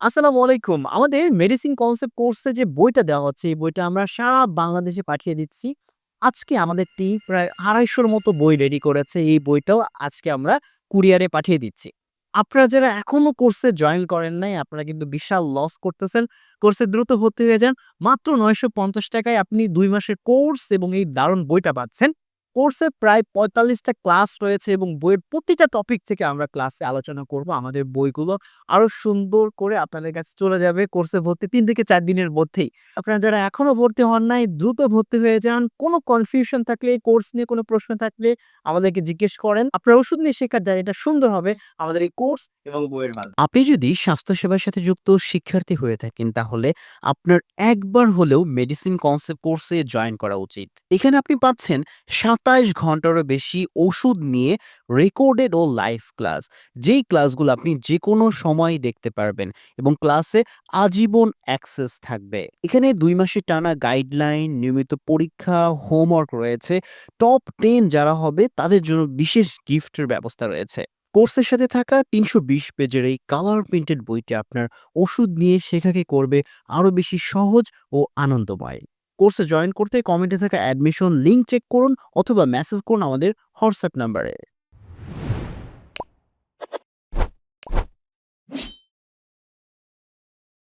আসসালামু আলাইকুম। আমাদের মেডিসিন কনসেপ্ট কোর্সে যে বইটা দেওয়া হচ্ছে, এই বইটা আমরা সারা বাংলাদেশে পাঠিয়ে দিচ্ছি। আজকে আমাদের টিম প্রায় আড়াইশোর মতো বই রেডি করেছে। এই বইটাও আজকে আমরা কুরিয়ারে পাঠিয়ে দিচ্ছি। আপনারা যারা এখনও কোর্সে জয়েন করেন নাই, আপনারা কিন্তু বিশাল লস করতেছেন। কোর্সে দ্রুত ভর্তি হয়ে যান। মাত্র ৳৯৫০ টাকায় আপনি দুই মাসের কোর্স এবং এই দারুণ বইটা পাচ্ছেন। কোর্সে প্রায় পঁয়তাল্লিশটা ক্লাস রয়েছে এবং বইয়ের প্রতিটা টপিক থেকে আমরা ক্লাসে আলোচনা করব। আমাদের বইগুলো আরও সুন্দর করে আপনাদের কাছে চলে যাবে কোর্সে ভর্তি তিন থেকে চার দিনের মধ্যেই। আপনারা যারা এখনও ভর্তি হন নাই, দ্রুত ভর্তি হয়ে যান। কোনো কনফিউশন থাকলে, কোর্স নিয়ে কোনো প্রশ্ন থাকলে আমাদেরকে জিজ্ঞেস করেন। আপনার ওষুধ নিয়ে শেখার জার্নিটা সুন্দর হবে আমাদের এই কোর্স এবং বইয়ের মাধ্যমে। আপনি যদি স্বাস্থ্যসেবার সাথে যুক্ত শিক্ষার্থী হয়ে থাকেন তাহলে আপনার একবার হলেও মেডিসিন কনসেপ্ট কোর্সে জয়েন করা উচিত। এখানে আপনি পাচ্ছেন ২৭ ঘন্টারও বেশি ওষুধ নিয়ে রেকর্ডেড ও লাইভ ক্লাস। যেই ক্লাসগুলো আপনি যেকোনো সময় দেখতে পারবেন এবং ক্লাসে আজীবন অ্যাক্সেস থাকবে। এখানে দুই মাসের টানা গাইডলাইন, নিয়মিত পরীক্ষা, হোমওয়ার্ক রয়েছে। টপ টেন যারা হবে তাদের জন্য বিশেষ গিফটের ব্যবস্থা রয়েছে। কোর্সের সাথে থাকা ৩২০ পেজের এই কালার প্রিন্টেড বইটি আপনার ওষুধ নিয়ে শেখাকে করবে আরও বেশি সহজ ও আনন্দময়। কোর্সে জয়েন করতে কমেন্টে থাকা অ্যাডমিশন লিঙ্ক চেক করুন অথবা মেসেজ করুন আমাদের হোয়াটসঅ্যাপ নাম্বারে।